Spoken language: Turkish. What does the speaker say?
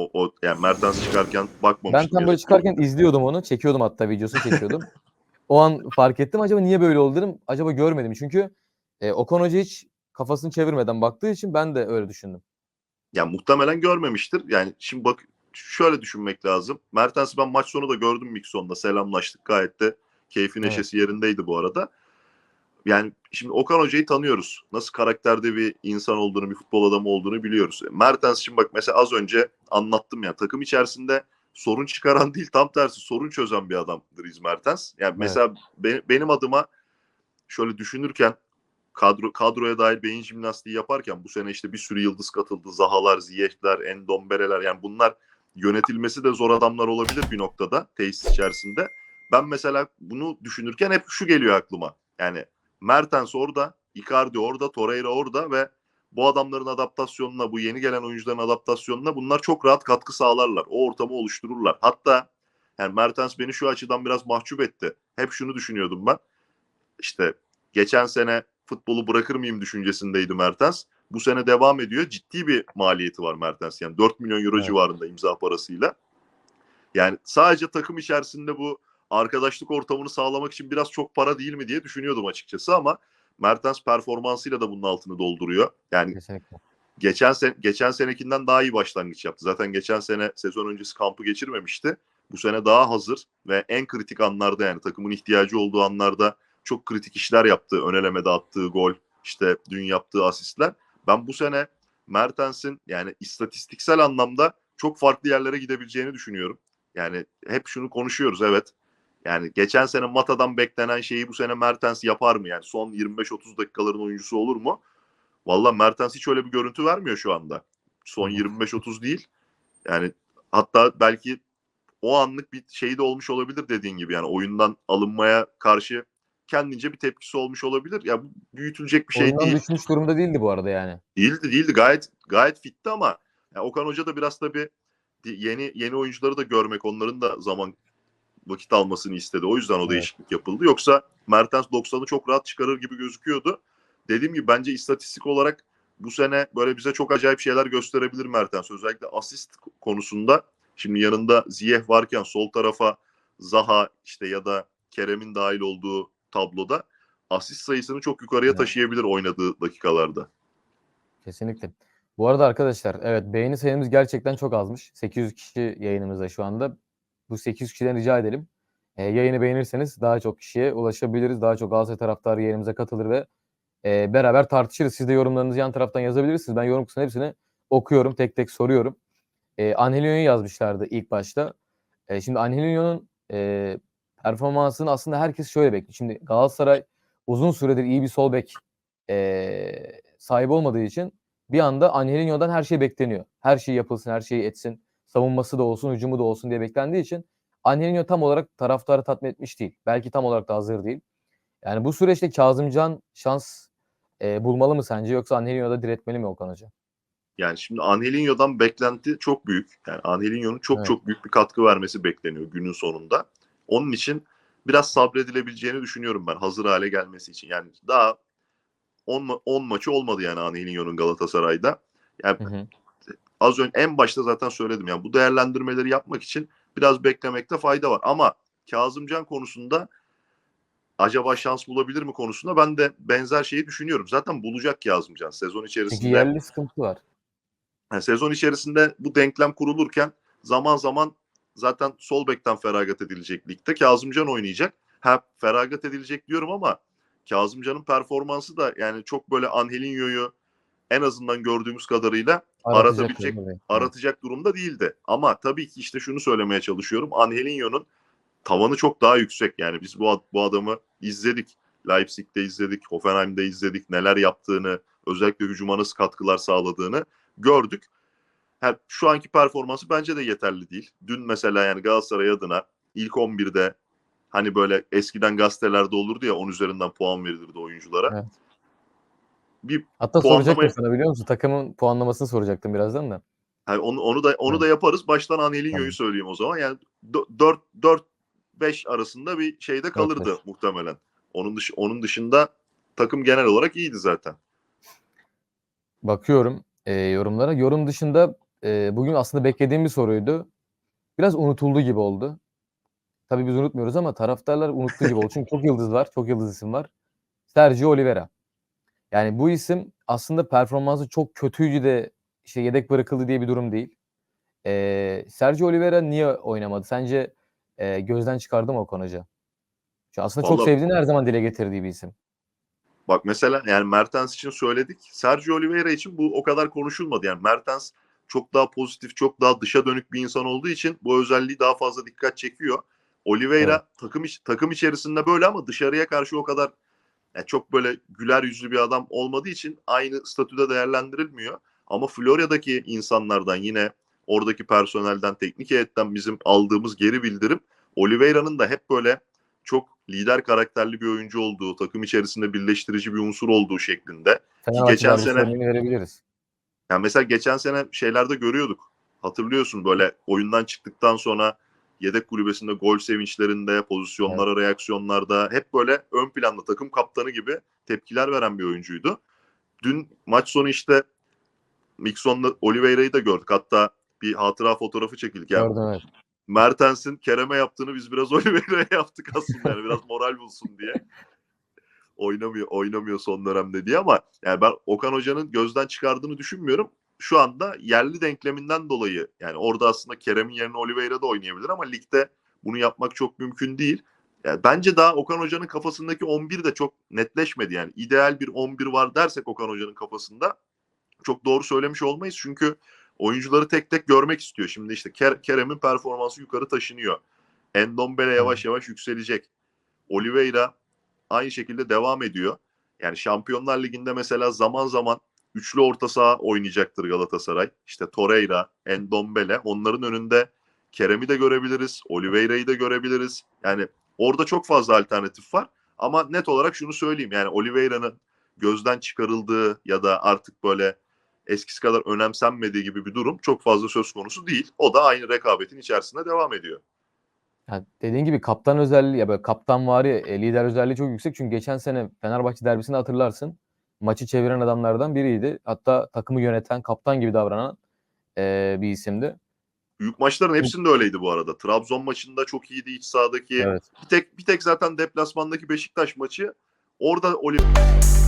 O, o yani Mertens çıkarken Ben bakmamıştım. tam yani. böyle çıkarken izliyordum onu. Çekiyordum hatta videosunu çekiyordum. o an fark ettim. Acaba niye böyle oldu dedim. Acaba görmedim. Çünkü e, Okan Hoca hiç kafasını çevirmeden baktığı için ben de öyle düşündüm. Yani muhtemelen görmemiştir. Yani şimdi bak şöyle düşünmek lazım. Mertens'i ben maç sonu da gördüm Mikson'da. Selamlaştık gayet de keyfi Evet. neşesi yerindeydi bu arada. Yani şimdi Okan Hoca'yı tanıyoruz. Nasıl karakterde bir insan olduğunu, bir futbol adamı olduğunu biliyoruz. Mertens şimdi bak mesela az önce anlattım ya takım içerisinde sorun çıkaran değil tam tersi sorun çözen bir adam Dries Mertens. Yani mesela be- benim adıma şöyle düşünürken kadro kadroya dair beyin jimnastiği yaparken bu sene işte bir sürü yıldız katıldı. Zahalar, Ziyech'ler, Endombere'ler yani bunlar yönetilmesi de zor adamlar olabilir bir noktada tesis içerisinde. Ben mesela bunu düşünürken hep şu geliyor aklıma. Yani Mertens orada, Icardi orada, Torreira orada ve bu adamların adaptasyonuna, bu yeni gelen oyuncuların adaptasyonuna bunlar çok rahat katkı sağlarlar. O ortamı oluştururlar. Hatta yani Mertens beni şu açıdan biraz mahcup etti. Hep şunu düşünüyordum ben. İşte geçen sene futbolu bırakır mıyım düşüncesindeydi Mertens. Bu sene devam ediyor. Ciddi bir maliyeti var Mertens. Yani 4 milyon euro Evet. civarında imza parasıyla. Yani sadece takım içerisinde bu arkadaşlık ortamını sağlamak için biraz çok para değil mi diye düşünüyordum açıkçası ama Mertens performansıyla da bunun altını dolduruyor. Yani Kesinlikle. geçen sen geçen senekinden daha iyi başlangıç yaptı. Zaten geçen sene sezon öncesi kampı geçirmemişti. Bu sene daha hazır ve en kritik anlarda yani takımın ihtiyacı olduğu anlarda çok kritik işler yaptı. Önelemede attığı gol, işte dün yaptığı asistler. Ben bu sene Mertens'in yani istatistiksel anlamda çok farklı yerlere gidebileceğini düşünüyorum. Yani hep şunu konuşuyoruz evet. Yani geçen sene Mata'dan beklenen şeyi bu sene Mertens yapar mı? Yani son 25-30 dakikaların oyuncusu olur mu? Valla Mertens hiç öyle bir görüntü vermiyor şu anda. Son Hı. 25-30 değil. Yani hatta belki o anlık bir şey de olmuş olabilir dediğin gibi. Yani oyundan alınmaya karşı kendince bir tepkisi olmuş olabilir. Ya bu büyütülecek bir şey Oyundan değil. düşmüş durumda değildi bu arada yani. Değildi değildi. Gayet gayet fitti ama ya Okan Hoca da biraz tabii yeni yeni oyuncuları da görmek, onların da zaman vakit almasını istedi. O yüzden o Evet. değişiklik yapıldı. Yoksa Mertens 90'ı çok rahat çıkarır gibi gözüküyordu. Dediğim gibi bence istatistik olarak bu sene böyle bize çok acayip şeyler gösterebilir Mertens. Özellikle asist konusunda. Şimdi yanında Ziyeh varken sol tarafa Zaha işte ya da Kerem'in dahil olduğu tabloda asist sayısını çok yukarıya Evet. taşıyabilir oynadığı dakikalarda. Kesinlikle. Bu arada arkadaşlar evet beğeni sayımız gerçekten çok azmış. 800 kişi yayınımızda şu anda. Bu 800 kişiden rica edelim. E, yayını beğenirseniz daha çok kişiye ulaşabiliriz. Daha çok Galatasaray taraftarı yayınımıza katılır ve e, beraber tartışırız. Siz de yorumlarınızı yan taraftan yazabilirsiniz. Ben yorum kısmının hepsini okuyorum. Tek tek soruyorum. E, Angelinho'yu yazmışlardı ilk başta. E, şimdi Angelinho'nun e, performansını aslında herkes şöyle bekliyor. Şimdi Galatasaray uzun süredir iyi bir sol bek e, sahibi olmadığı için bir anda Angelinho'dan her şey bekleniyor. Her şey yapılsın, her şeyi etsin. Savunması da olsun, hücumu da olsun diye beklendiği için Angelinho tam olarak taraftarı tatmin etmiş değil. Belki tam olarak da hazır değil. Yani bu süreçte Kazımcan şans e, bulmalı mı sence yoksa Angelinho'da diretmeli mi Okan Hoca? Yani şimdi Angelinho'dan beklenti çok büyük. Yani Angelinho'nun çok Evet. çok büyük bir katkı vermesi bekleniyor günün sonunda. Onun için biraz sabredilebileceğini düşünüyorum ben hazır hale gelmesi için. Yani daha 10 ma- 10 maçı olmadı yani Angelinho'nun Galatasaray'da. Yani Hı hı. Az önce en başta zaten söyledim yani bu değerlendirmeleri yapmak için biraz beklemekte fayda var. Ama Kazımcan konusunda acaba şans bulabilir mi konusunda ben de benzer şeyi düşünüyorum. Zaten bulacak Kazımcan sezon içerisinde. yerli sıkıntı var. Yani sezon içerisinde bu denklem kurulurken zaman zaman zaten sol bekten feragat edilecek ligde. Kazımcan oynayacak. Ha feragat edilecek diyorum ama Kazımcan'ın performansı da yani çok böyle Angelinho'yu en azından gördüğümüz kadarıyla Aratabilecek- aratacak durumda değildi. Ama tabii ki işte şunu söylemeye çalışıyorum. Angelinho'nun tavanı çok daha yüksek. Yani biz bu, bu adamı izledik. Leipzig'te izledik, Hoffenheim'de izledik. Neler yaptığını, özellikle hücuma nasıl katkılar sağladığını gördük. Ha, şu anki performansı bence de yeterli değil. Dün mesela yani Galatasaray adına ilk 11'de hani böyle eskiden gazetelerde olurdu ya 10 üzerinden puan verilirdi oyunculara. Evet. Bir Hatta soracaktım sana biliyor musun? Takımın puanlamasını soracaktım birazdan da. hani onu, onu da onu da yaparız. Baştan Angelinho'yu Tamam. söyleyeyim o zaman. Yani 4 4 5 arasında bir şeyde kalırdı beş. muhtemelen. Onun dışı onun dışında takım genel olarak iyiydi zaten. Bakıyorum e, yorumlara. Yorum dışında e, bugün aslında beklediğim bir soruydu. Biraz unutuldu gibi oldu. Tabii biz unutmuyoruz ama taraftarlar unuttu gibi oldu. Çünkü çok yıldız var, çok yıldız isim var. Sergio Oliveira. Yani bu isim aslında performansı çok kötüydü de işte yedek bırakıldı diye bir durum değil. Ee, Sergio Oliveira niye oynamadı? Sence e, gözden çıkardı mı Okan Hoca? Çünkü aslında çok Vallahi- sevdiğini her zaman dile getirdiği bir isim. Bak mesela yani Mertens için söyledik. Sergio Oliveira için bu o kadar konuşulmadı. Yani Mertens çok daha pozitif, çok daha dışa dönük bir insan olduğu için bu özelliği daha fazla dikkat çekiyor. Oliveira Evet. takım iç- takım içerisinde böyle ama dışarıya karşı o kadar yani çok böyle güler yüzlü bir adam olmadığı için aynı statüde değerlendirilmiyor. Ama Florya'daki insanlardan yine oradaki personelden, teknik heyetten bizim aldığımız geri bildirim Oliveira'nın da hep böyle çok lider karakterli bir oyuncu olduğu, takım içerisinde birleştirici bir unsur olduğu şeklinde. Fenerbahçe geçen sene- verebiliriz. Yani mesela geçen sene şeylerde görüyorduk. Hatırlıyorsun böyle oyundan çıktıktan sonra yedek kulübesinde gol sevinçlerinde, pozisyonlara, reaksiyonlarda hep böyle ön planda takım kaptanı gibi tepkiler veren bir oyuncuydu. Dün maç sonu işte Mikson'la Oliveira'yı da gördük. Hatta bir hatıra fotoğrafı çekildik. Yani Gördüm evet. Mertens'in Kerem'e yaptığını biz biraz Oliveira'ya yaptık aslında. Yani biraz moral bulsun diye. Oynamıyor, oynamıyor son dönemde diye ama yani ben Okan Hoca'nın gözden çıkardığını düşünmüyorum. Şu anda yerli denkleminden dolayı yani orada aslında Kerem'in yerine Oliveira da oynayabilir ama ligde bunu yapmak çok mümkün değil. Yani bence daha Okan Hoca'nın kafasındaki 11 de çok netleşmedi yani. ideal bir 11 var dersek Okan Hoca'nın kafasında çok doğru söylemiş olmayız. Çünkü oyuncuları tek tek görmek istiyor. Şimdi işte Ker- Kerem'in performansı yukarı taşınıyor. Endombele yavaş yavaş yükselecek. Oliveira aynı şekilde devam ediyor. Yani Şampiyonlar Ligi'nde mesela zaman zaman üçlü orta saha oynayacaktır Galatasaray. İşte Torreira, Endombele onların önünde Kerem'i de görebiliriz, Oliveira'yı da görebiliriz. Yani orada çok fazla alternatif var. Ama net olarak şunu söyleyeyim. Yani Oliveira'nın gözden çıkarıldığı ya da artık böyle eskisi kadar önemsenmediği gibi bir durum çok fazla söz konusu değil. O da aynı rekabetin içerisinde devam ediyor. Ya dediğin gibi kaptan özelliği ya böyle kaptan var e, lider özelliği çok yüksek. Çünkü geçen sene Fenerbahçe derbisini hatırlarsın. Maçı çeviren adamlardan biriydi. Hatta takımı yöneten, kaptan gibi davranan e, bir isimdi. Büyük maçların hepsinde öyleydi bu arada. Trabzon maçında çok iyiydi iç sahadaki. Evet. Bir tek bir tek zaten deplasmandaki Beşiktaş maçı orada Oliveira